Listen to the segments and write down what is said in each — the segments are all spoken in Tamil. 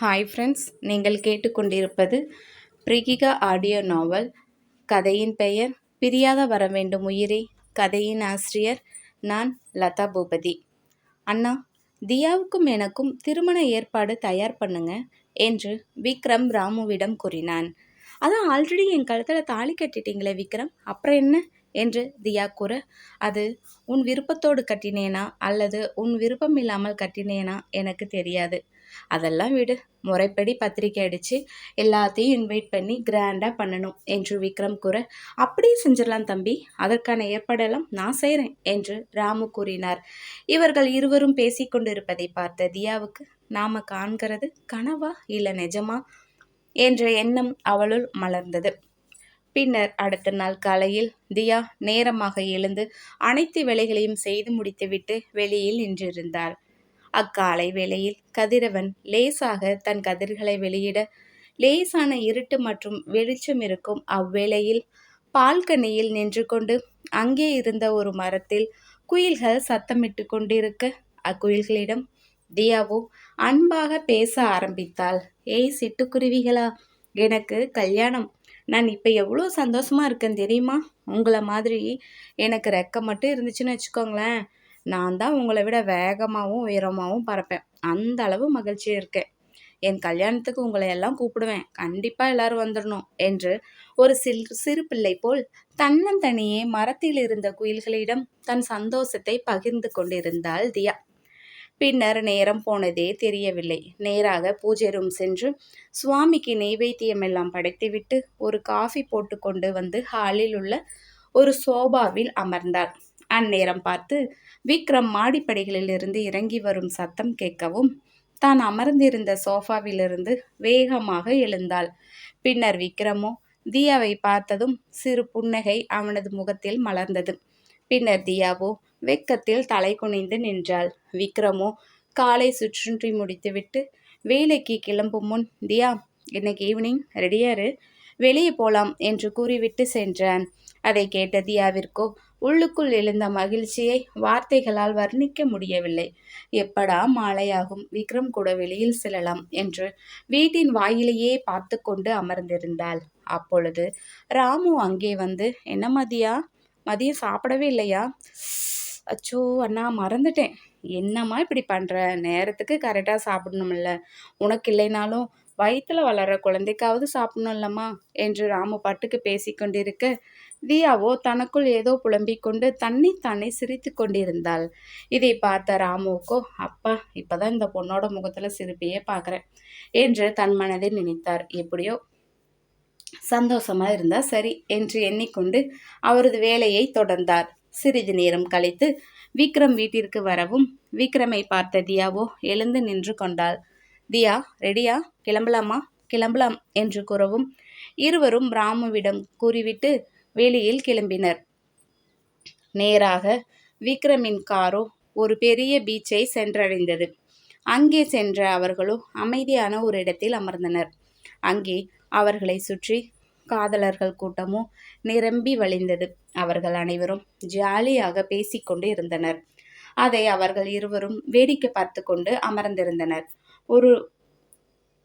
ஹாய் ஃப்ரெண்ட்ஸ் நீங்கள் கேட்டுக்கொண்டிருப்பது பிரிகிகா ஆடியோ நாவல் கதையின் பெயர் பிரியாத வர வேண்டும் உயிரே. கதையின் ஆசிரியர் நான் லதா பூபதி. அண்ணா தியாவுக்கும் எனக்கும் திருமண ஏற்பாடு தயார் பண்ணுங்க என்று விக்ரம் ராமுவிடம் கூறினான். அதான் ஆல்ரெடி என் கழுத்தில் தாலி கட்டிட்டீங்களே விக்ரம் அப்புறம் என்ன? என்று தியா கூற அது உன் விருப்பத்தோடு கட்டினேனா? அல்லது உன் விருப்பம் இல்லாமல் கட்டினேனா? எனக்கு தெரியாது. அதெல்லாம் விடு. முறைப்படி பத்திரிக்கை அடித்து எல்லாத்தையும் இன்வைட் பண்ணி கிராண்டாக பண்ணணும் என்று விக்ரம் கூற அப்படியே செஞ்சிடலாம் தம்பி. அதற்கான ஏற்பாடெல்லாம் நான் செய்கிறேன் என்று ராமு கூறினார். இவர்கள் இருவரும் பேசிக்கொண்டிருப்பதை பார்த்த தியாவுக்கு நாம் காண்கிறது கனவா இல்லை நிஜமா? என்ற எண்ணம் அவளுள் மலர்ந்தது. பின்னர் அடுத்த நாள் காலையில் தியா நேரமாக எழுந்து அனைத்து வேலைகளையும் செய்து முடித்துவிட்டு வெளியில் நின்றிருந்தாள். அக்காலை வேளையில் கதிரவன் லேசாக தன் கதிர்களை வெளியிட லேசான இருட்டு மற்றும் வெளிச்சம் இருக்கும் அவ்வேளையில் பால்கனியில் நின்று கொண்டு அங்கே இருந்த ஒரு மரத்தில் குயில்கள் சத்தமிட்டு கொண்டிருக்க அக்குயில்களிடம் தியாவோ அன்பாக பேச ஆரம்பித்தாள். ஏய் சிட்டுக்குருவிகளா எனக்கு கல்யாணம். நான் இப்போ எவ்வளோ சந்தோஷமாக இருக்கேன் தெரியுமா? உங்களை மாதிரி எனக்கு ரெக்க மட்டும் இருந்துச்சுன்னு வச்சுக்கோங்களேன். நான் தான் உங்களை விட வேகமாகவும் உயரமாகவும் பறப்பேன். அந்த அளவு மகிழ்ச்சியாக இருக்கேன். என் கல்யாணத்துக்கு உங்களை எல்லாம் கூப்பிடுவேன். கண்டிப்பாக எல்லாரும் வந்துடணும் என்று ஒரு சில் சிறு பிள்ளை போல் தன்னந்தனியே மரத்தில் இருந்த குயில்களிடம் தன் சந்தோஷத்தை பகிர்ந்து கொண்டிருந்தாள் தியா. பின்னர் நேரம் போனதே தெரியவில்லை. நேராக பூஜை ரூம் சென்று சுவாமிக்கு நெய்வேத்தியம் எல்லாம் படைத்துவிட்டு ஒரு காஃபி போட்டு கொண்டு வந்து ஹாலில் உள்ள ஒரு சோபாவில் அமர்ந்தாள் அந்நேரம் பார்த்து விக்ரம் மாடிப்படிகளிலிருந்து இறங்கி வரும் சத்தம் கேட்கவும் தான் அமர்ந்திருந்த சோஃபாவிலிருந்து வேகமாக எழுந்தாள். பின்னர் விக்ரமோ தியாவை பார்த்ததும் சிறு புன்னகை அவனது முகத்தில் மலர்ந்தது. பின்னர் தியாவோ வெக்கத்தில் தலை குனிந்து நின்றாள். விக்ரமோ காலை சுற்றுன்றி முடித்துவிட்டு வேலைக்கு கிளம்பும் முன் தியா இன்னைக்கு ஈவினிங் ரெடியாரு வெளியே போலாம் என்று கூறிவிட்டு சென்றான். அதை கேட்ட தியாவிற்கோ உள்ளுக்குள் எழுந்த மகிழ்ச்சியை வார்த்தைகளால் வர்ணிக்க முடியவில்லை. எப்படா மாலையாகும் விக்ரம் கூட வெளியில் செல்லலாம் என்று வீட்டின் வாயிலேயே பார்த்து கொண்டு அமர்ந்திருந்தாள். அப்பொழுது ராமு அங்கே வந்து என்ன மதியா மதியம் சாப்பிடவே இல்லையா? அச்சோ அண்ணா மறந்துட்டேன். என்னம்மா இப்படி பண்ணுற நேரத்துக்கு கரெக்டாக சாப்பிடணும்ல. உனக்கு இல்லைனாலும் வயிற்றில் வளர குழந்தைக்காவது சாப்பிடணும் இல்லம்மா என்று ராமு பாட்டுக்கு பேசி கொண்டிருக்க தியாவோ தனக்குள் ஏதோ புலம்பிக் கொண்டு தன்னை தானே சிரித்து கொண்டிருந்தாள். இதை பார்த்த ராமுவுக்கோ அப்பா இப்போதான் இந்த பொண்ணோட முகத்தில் சிரிப்பையே பார்க்குறேன் என்று தன் மனதில் நினைத்தார். எப்படியோ சந்தோஷமாக இருந்தால் சரி என்று எண்ணிக்கொண்டு அவரது வேலையை தொடர்ந்தார். சிறிது நேரம் கழித்து விக்ரம் வீட்டிற்கு வரவும் விக்ரமை பார்த்த தியாவோ எழுந்து நின்று கொண்டாள். தியா ரெடியா? கிளம்பலாமா? கிளம்பலாம் என்று கூறவும் இருவரும் ராமுவிடம் கூறிவிட்டு வெளியில் கிளம்பினர். நேராக விக்ரமின் காரோ ஒரு பெரிய பீச்சை சென்றடைந்தது. அங்கே சென்ற அவர்களோ அமைதியான ஒரு இடத்தில் அமர்ந்தனர். அங்கே அவர்களை சுற்றி காதலர்கள் கூட்டமோ நிரம்பி வழிந்தது. அவர்கள் அனைவரும் ஜாலியாக பேசிக்கொண்டு இருந்தனர். அதை அவர்கள் இருவரும் வேடிக்கை பார்த்து கொண்டு அமர்ந்திருந்தனர். ஒரு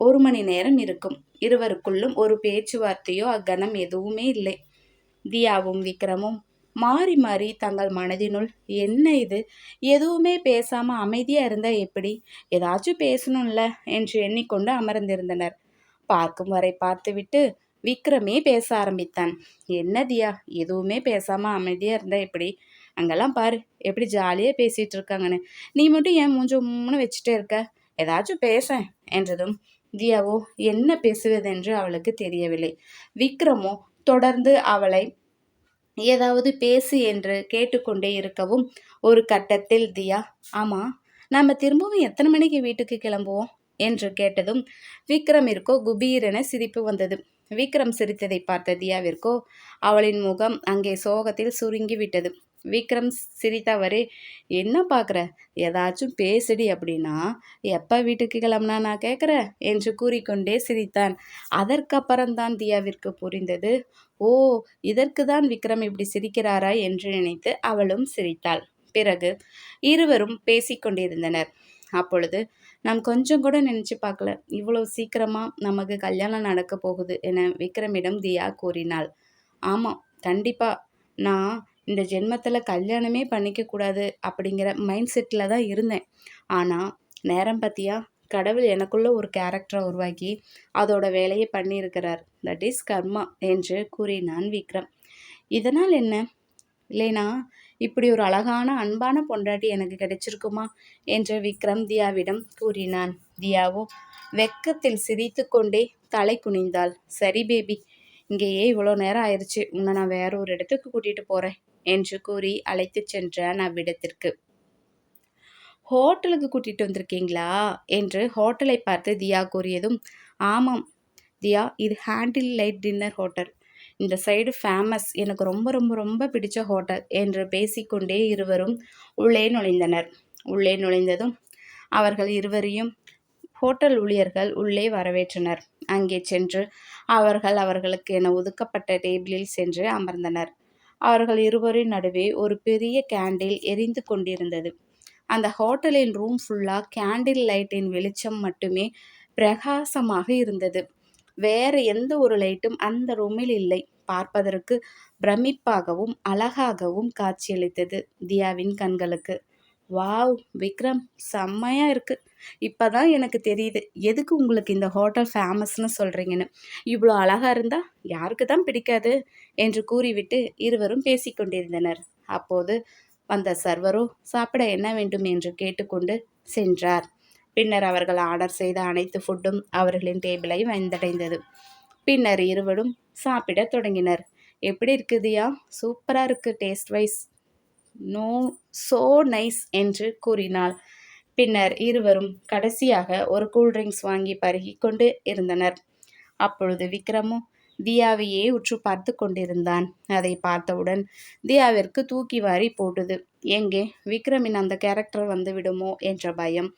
ஒரு மணி நேரம் இருக்கும். இருவருக்குள்ளும் ஒரு பேச்சுவார்த்தையோ அக்கணம் எதுவுமே இல்லை. தியாவும் விக்ரமும் மாறி மாறி தங்கள் மனதினுள் என்ன இது? எதுவுமே பேசாம அமைதியா இருந்தா எப்படி? ஏதாச்சும் பேசணும்ல? என்று எண்ணிக்கொண்டு அமர்ந்திருந்தனர். பார்க்கும் வரை பார்த்துவிட்டு விக்ரமே பேச ஆரம்பித்தான். என்ன தியா எதுவுமே பேசாம அமைதியா இருந்தா எப்படி? அங்கெல்லாம் பாரு எப்படி ஜாலியாக பேசிட்டு இருக்காங்கன்னு. நீ மட்டும் ஏன் மூஞ்சு மூணு வச்சுட்டே இருக்க? ஏதாச்சும் பேச என்றதும். தியாவோ என்ன பேசுவதென்று அவளுக்கு தெரியவில்லை. விக்ரமோ தொடர்ந்து அவளை ஏதாவது பேசு என்று கேட்டுக்கொண்டே இருக்கவும் ஒரு கட்டத்தில் தியா ஆமா நம்ம திரும்பவும் எத்தனை மணிக்கு வீட்டுக்கு கிளம்புவோம்? என்று கேட்டதும் விக்ரமிற்கோ குபீரென சிரிப்பு வந்தது. விக்ரம் சிரித்ததை பார்த்த தியாவிற்கோ அவளின் முகம் அங்கே சோகத்தில் சுருங்கி விட்டது விக்ரம் சிரித்தவரே என்ன பார்க்குற? ஏதாச்சும் பேசுடி அப்படின்னா எப்போ வீட்டுக்கு கிளம்புனா நான் கேட்குற என்று கூறிக்கொண்டே சிரித்தான். அதற்கப்புறம்தான் தியாவிற்கு புரிந்தது ஓ இதற்கு தான் விக்ரம் இப்படி சிரிக்கிறாரா? என்று நினைத்து அவளும் சிரித்தாள். பிறகு இருவரும் பேசிக்கொண்டிருந்தனர். அப்பொழுது நாம் கொஞ்சம் கூட நினச்சி பார்க்கல. இவ்வளோ சீக்கிரமாக நமக்கு கல்யாணம் நடக்க போகுது என விக்ரமிடம் தியா கூறினாள். ஆமாம் கண்டிப்பாக நான் இந்த ஜென்மத்தில் கல்யாணமே பண்ணிக்கக்கூடாது அப்படிங்கிற மைண்ட் செட்டில் தான் இருந்தேன். ஆனால் நேரம் பார்த்தியா கடவுள் எனக்குள்ள ஒரு கேரக்டரை உருவாக்கி அதோட வேலையை பண்ணியிருக்கிறார். தட் இஸ் கர்மா என்று கூறினான் விக்ரம். இதனால் என்ன? இல்லைனா இப்படி ஒரு அழகான அன்பான பொண்டாட்டி எனக்கு கிடைச்சிருக்குமா? என்று விக்ரம் தியாவிடம் கூறினான். தியாவோ வெக்கத்தில் சிரித்து கொண்டே தலை குனிந்தாள். சரி பேபி இங்கேயே இவ்வளோ நேரம் ஆயிடுச்சு உன்னை நான் வேற ஒரு இடத்துக்கு கூட்டிகிட்டு போகிறேன் என்று கூறி அழைத்து சென்றான் அவ்விடத்திற்கு. ஹோட்டலுக்கு கூட்டிகிட்டு வந்திருக்கீங்களா? என்று ஹோட்டலை பார்த்து தியா கூறியதும் ஆமாம் தியா இது ஹேண்டில் லைட் டின்னர் ஹோட்டல். இந்த சைடு ஃபேமஸ் எனக்கு ரொம்ப ரொம்ப ரொம்ப பிடிச்ச ஹோட்டல் என்று பேசிக்கொண்டே இருவரும் உள்ளே நுழைந்தனர். உள்ளே நுழைந்ததும் அவர்கள் இருவரையும் ஹோட்டல் ஊழியர்கள் உள்ளே வரவேற்றனர். அங்கே சென்று அவர்கள் அவர்களுக்கு என ஒதுக்கப்பட்ட டேபிளில் சென்று அமர்ந்தனர். அவர்கள் இருவரின் நடுவே ஒரு பெரிய கேண்டில் எரிந்து கொண்டிருந்தது. அந்த ஹோட்டலின் ரூம் ஃபுல்லாக கேண்டில் லைட்டின் வெளிச்சம் மட்டுமே பிரகாசமாக இருந்தது. வேறு எந்த ஒரு லைட்டும் அந்த ரூமில் இல்லை. பார்ப்பதற்கு பிரமிப்பாகவும் அழகாகவும் காட்சியளித்தது தியாவின் கண்களுக்கு. வாவ்! விக்ரம்! செம்மையா இருக்கு. இப்பதான் எனக்கு தெரியுது. எதுக்கு உங்களுக்கு இந்த ஹோட்டல் ஃபேமஸ்னு சொல்கிறீங்கன்னு இவ்வளோ அழகாக இருந்தால் யாருக்கு தான் பிடிக்காது? என்று கூறிவிட்டு இருவரும் பேசிக்கொண்டிருந்தனர் அப்போது வந்த சர்வரோ சாப்பிட என்ன வேண்டும்? என்று கேட்டுக்கொண்டு சென்றார். பின்னர் அவர்கள் ஆர்டர் செய்த அனைத்து ஃபுட்டும் அவர்களின் டேபிளை வந்தடைந்தது. பின்னர் இருவரும் சாப்பிட தொடங்கினர். எப்படி இருக்குதுயா சூப்பராக இருக்குது taste wise no so nice என்று கூறினாள். பின்னர் இருவரும் கடைசியாக ஒரு கூல்ட்ரிங்க்ஸ் வாங்கி பருகி கொண்டு இருந்தனர். அப்பொழுது விக்ரமும் தியாவையே உற்று பார்த்து கொண்டிருந்தான். அதை பார்த்தவுடன் தியாவிற்கு தூக்கி வாரி போட்டது. எங்கே? விக்ரமின் அந்த கேரக்டர் வந்து விடுமோ என்ற பயம்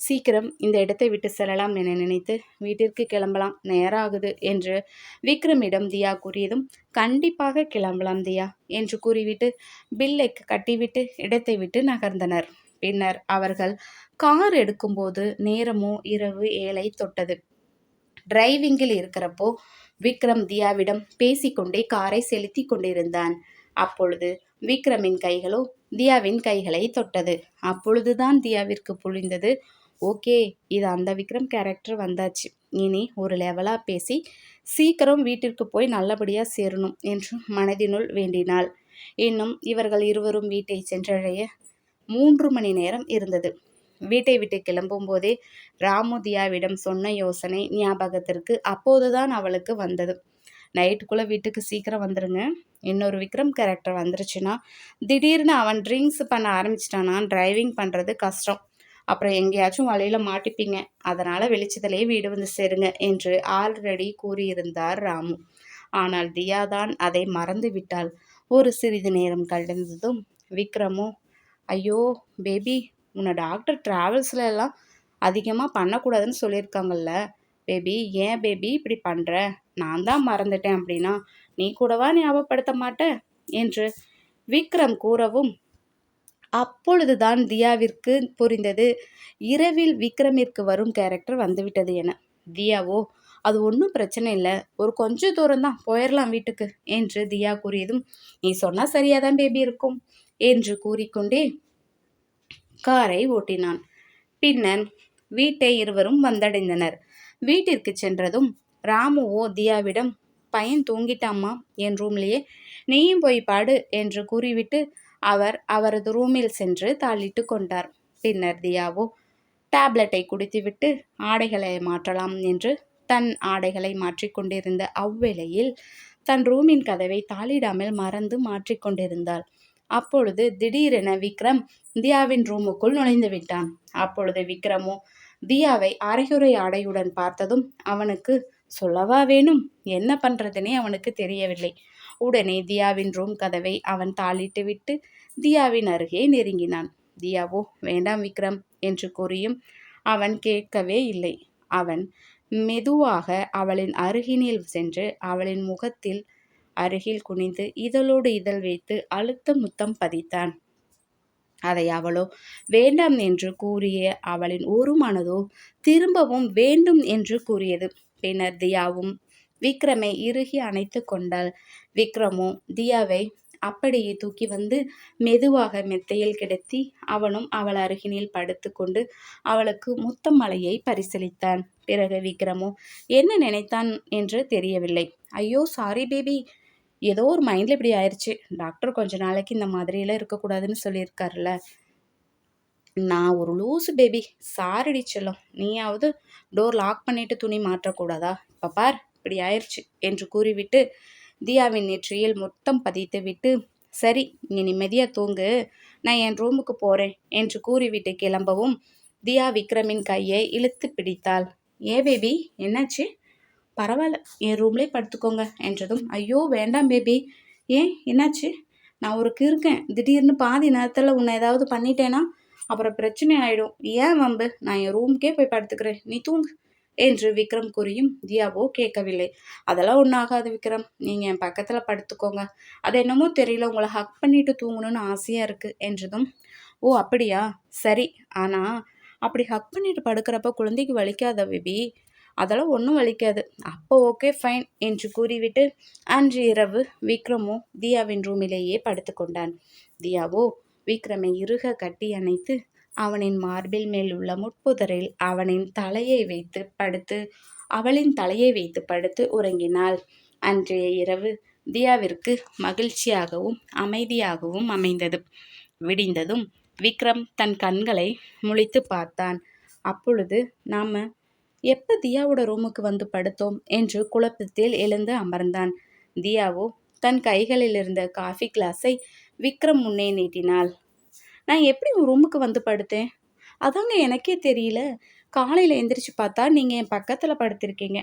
சீக்கிரம் இந்த இடத்தை விட்டு செல்லலாம் என நினைத்து வீட்டிற்கு கிளம்பலாம். நேரம் ஆகுது என்று விக்ரமிடம் தியா கூறியதும் கண்டிப்பாக கிளம்பலாம் தியா என்று கூறிவிட்டு பில்லை கட்டிவிட்டு இடத்தை விட்டு நகர்ந்தனர். பின்னர் அவர்கள் கார் எடுக்கும்போது நேரமோ இரவு ஏழை தொட்டது. டிரைவிங்கில் இருக்கிறப்போ விக்ரம் தியாவிடம் பேசிக்கொண்டே காரை செலுத்தி கொண்டிருந்தான். அப்பொழுது விக்ரமின் கைகளோ தியாவின் கைகளை தொட்டது. அப்பொழுதுதான் தியாவிற்கு புரிந்தது ஓகே இது அந்த விக்ரம் கேரக்டர் வந்தாச்சு. இனி ஒரு லெவலாக பேசி சீக்கிரம் வீட்டிற்கு போய் நல்லபடியாக சேரணும் என்று மனதினுள் வேண்டினாள். இன்னும் இவர்கள் இருவரும் வீட்டை சென்றடைய மூன்று மணி நேரம் இருந்தது. வீட்டை விட்டு கிளம்பும் போதே ராமுதியாவிடம் சொன்ன யோசனை ஞாபகத்திற்கு அப்போதுதான் அவளுக்கு வந்தது. நைட்டுக்குள்ளே வீட்டுக்கு சீக்கிரம் வந்துடுங்க இன்னொரு விக்ரம் கேரக்டர் வந்துருச்சுன்னா திடீர்னு அவன் ட்ரிங்க்ஸ் பண்ண ஆரம்பிச்சிட்டானா? டிரைவிங் பண்ணுறது கஷ்டம். அப்புறம் எங்கேயாச்சும் வழியில் மாட்டிப்பீங்க. அதனால் வெளிச்சத்திலே வீடு வந்து சேருங்க என்று ஆல்ரெடி கூறியிருந்தார் ராமு. ஆனால் தியாதான் அதை மறந்து விட்டாள். ஒரு சிறிது நேரம் கழிந்ததும் விக்ரமும் ஐயோ பேபி உன்னை டாக்டர் ட்ராவல்ஸில் எல்லாம் அதிகமாக பண்ணக்கூடாதுன்னு சொல்லியிருக்காங்கல்ல. பேபி ஏன் பேபி இப்படி பண்ணுற நான் தான் மறந்துட்டேன் அப்படின்னா நீ கூடவா ஞாபகப்படுத்த மாட்ட? என்று விக்ரம் கூறவும் அப்பொழுதுதான் தியாவிற்கு புரிந்தது. இரவில் விக்ரமிற்கு வரும் கேரக்டர் வந்துவிட்டது என. தியாவோ அது ஒன்றும் பிரச்சனை இல்லை. ஒரு கொஞ்சம் தூரம் தான் போயிடலாம் வீட்டுக்கு என்று தியா கூறியதும் நீ சொன்னால் சரியாக தான் பேபி இருக்கும் என்று கூறிக்கொண்டே காரை ஓட்டினான். பின்னர் வீட்டை இருவரும் வந்தடைந்தனர். வீட்டிற்கு சென்றதும் ராமுவோ தியாவிடம் பையன் தூங்கிட்டாமா என் ரூம்லேயே நீயும் போய் பாடு என்று கூறிவிட்டு அவர் அவரது ரூமில் சென்று தாளிட்டு கொண்டார். பின்னர் தியாவோ டேப்லெட்டை குடித்துவிட்டு ஆடைகளை மாற்றலாம் என்று தன் ஆடைகளை மாற்றிக்கொண்டிருந்த அவ்வேளையில் தன் ரூமின் கதவை தாளிடாமல் மறந்து மாற்றிக்கொண்டிருந்தாள் அப்பொழுது திடீரென விக்ரம் தியாவின் ரூமுக்குள் நுழைந்து விட்டான். அப்பொழுது விக்ரமோ தியாவை அரைகுறை ஆடையுடன் பார்த்ததும் அவனுக்கு சொல்லவா வேணும்? என்ன பண்றதுனே அவனுக்கு தெரியவில்லை. உடனே தியாவின் ரூம் கதவை அவன் தாளிட்டு விட்டு தியாவின் அருகே நெருங்கினான். தியாவோ வேண்டாம் விக்ரம் என்று கூறியும் அவன் கேட்கவே இல்லை. அவன் மெதுவாக அவளின் அருகினில் சென்று அவளின் முகத்தில் அருகில் குனிந்து இதழோடு இதழ் வைத்து அழுத்த முத்தம் பதித்தான். அதை அவளோ வேண்டாம் என்று கூறிய அவளின் ஒரு மனதோ திரும்பவும் வேண்டும் என்று கூறியது. பின்னர் தியாவும் விக்ரமை இறுகி அணைத்து கொண்டாள். விக்ரமோ தியாவை அப்படியே தூக்கி வந்து மெதுவாக மெத்தையில் கிடத்தி அவனும் அவள் அருகினில் படுத்துக்கொண்டு அவளுக்கு முத்த மலையை பரிசளித்தான். பிறகு விக்ரமோ என்ன நினைத்தான்? என்று தெரியவில்லை. ஐயோ சாரி பேபி ஏதோ ஒரு மைண்டில் இப்படி ஆயிடுச்சு டாக்டர் கொஞ்ச நாளைக்கு இந்த மாதிரியெல்லாம் இருக்கக்கூடாதுன்னு சொல்லியிருக்காருல்ல. நான் ஒரு லூசு பேபி சாரிடி செல்லம். நீயாவது டோர் லாக் பண்ணிட்டு துணி மாற்றக்கூடாதா? இப்போ பார் இப்படி ஆயிடுச்சு என்று கூறிவிட்டு தியாவின் நெற்றியில் மொத்தம் பதித்து விட்டு சரி நீ நிம்மதியாக தூங்கு. நான் என் ரூமுக்கு போகிறேன் என்று கூறிவிட்டு கிளம்பவும் தியா விக்ரமின் கையை இழுத்து பிடித்தாள். ஏ பேபி என்னாச்சு? பரவாயில்ல என் ரூம்லேயே படுத்துக்கோங்க என்றதும் ஐயோ வேண்டாம் பேபி ஏன்? என்னாச்சு? நான் ஒரு இருக்கேன் திடீர்னு பாதி நேரத்தில் உன்னை ஏதாவது பண்ணிட்டேன்னா அப்புறம் பிரச்சனை ஆகிடும் ஏன் வம்பு? நான் என் ரூம்க்கே போய் படுத்துக்கிறேன். நீ தூங்கு. என்று விக்ரம் கூறியும் தியாவோ கேட்கவில்லை. அதெல்லாம் ஒன்றும் ஆகாது விக்ரம். நீங்கள் என் பக்கத்தில் படுத்துக்கோங்க. அது என்னமோ தெரியல. உங்களை ஹக் பண்ணிட்டு தூங்கணும்னு ஆசையாக இருக்குது என்றதும் ஓ அப்படியா? சரி. ஆனால் அப்படி ஹக் பண்ணிட்டு படுக்கிறப்ப குழந்தைக்கு வலிக்காத பேபி அதெல்லாம் ஒன்றும் வலிக்காது. அப்போ ஓகே ஃபைன் என்று கூறிவிட்டு அன்று இரவு விக்ரமோ தியாவின் ரூமிலேயே படுத்து கொண்டான். தியாவோ விக்ரமை இறுக கட்டி அணைத்து அவனின் மார்பில் மேல் உள்ள முட்புதரில் அவனின் தலையை வைத்து படுத்து அவளின் தலையை வைத்து படுத்து உறங்கினாள். அன்றைய இரவு தியாவிற்கு மகிழ்ச்சியாகவும் அமைதியாகவும் அமைந்தது. விடிந்ததும் விக்ரம் தன் கண்களை முழித்து பார்த்தான். அப்பொழுது நாம் எப்ப தியாவோட ரூமுக்கு வந்து படுத்தோம் என்று குழப்பத்தில் எழுந்து அமர்ந்தான். தியாவோ தன் கைகளில் இருந்த காஃபி கிளாஸை விக்ரம் முன்னே நீட்டினாள். நான் எப்படி உன் ரூமுக்கு வந்து படுத்தேன்? அதாங்க எனக்கே தெரியல. காலையில் எந்திரிச்சு பார்த்தா நீங்கள் என் பக்கத்தில் படுத்திருக்கீங்க.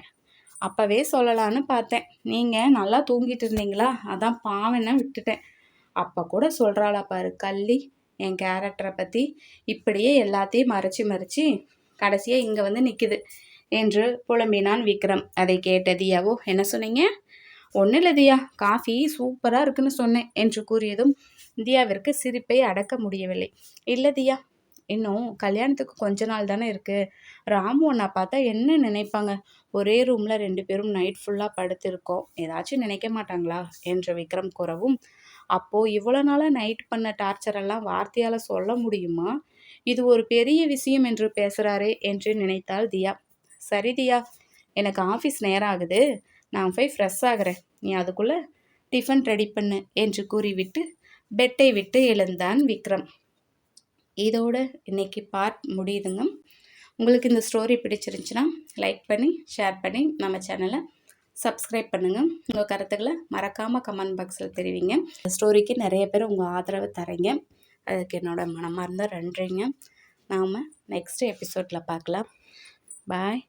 அப்போவே சொல்லலான்னு பார்த்தேன். நீங்கள் நல்லா தூங்கிட்டு இருந்தீங்களா? அதான் பாவனை விட்டுட்டேன். அப்போ கூட சொல்கிறாளா பாரு கள்ளி என் கேரக்டரை பற்றி இப்படியே எல்லாத்தையும் மறைச்சி மறைச்சி கடைசியாக இங்கே வந்து நிற்குது என்று புலம்பினான் விக்ரம். அதை கேட்ட தியாவோ என்ன சொன்னீங்க? ஒன்றும் இல்லை தியா. காஃபி சூப்பராக இருக்குன்னு சொன்னேன் என்று கூறியதும் தியாவிற்கு சிரிப்பை அடக்க முடியவில்லை. இல்லை தியா. இன்னும் கல்யாணத்துக்கு கொஞ்ச நாள் தானே இருக்குது ராமு அண்ணா பார்த்தா என்ன நினைப்பாங்க? ஒரே ரூமில் ரெண்டு பேரும் நைட் ஃபுல்லாக படுத்திருக்கோம். ஏதாச்சும் நினைக்க மாட்டாங்களா? என்று விக்ரம் கூறவும் அப்போது இவ்வளோ நாளாக நைட் பண்ண டார்ச்சரெல்லாம் வார்த்தையால் சொல்ல முடியுமா? இது ஒரு பெரிய விஷயம் என்று பேசுகிறாரே என்று நினைத்தாள் தியா. சரி தியா எனக்கு ஆஃபீஸ் நேரம் ஆகுது நான் போய் ஃப்ரெஷ் ஆகிறேன். நீ அதுக்குள்ளே டிஃபன் ரெடி பண்ணு என்று கூறிவிட்டு பெட்டை விட்டு எழுந்தான் விக்ரம். இதோட இன்றைக்கி பார்ட் முடியுதுங்க. உங்களுக்கு இந்த ஸ்டோரி பிடிச்சிருந்துச்சுன்னா லைக் பண்ணி ஷேர் பண்ணி நம்ம சேனலை சப்ஸ்கிரைப் பண்ணுங்கள் உங்கள் கருத்துக்களை மறக்காமல் கமெண்ட் பாக்ஸில் தெரிவிங்க. ஸ்டோரிக்கு நிறைய பேர் உங்கள் ஆதரவு தரீங்க. அதுக்கு என்னோடய மனமார்ந்த நன்றிங்க. நாம் நெக்ஸ்ட் எபிசோடில் பார்க்கலாம். பாய்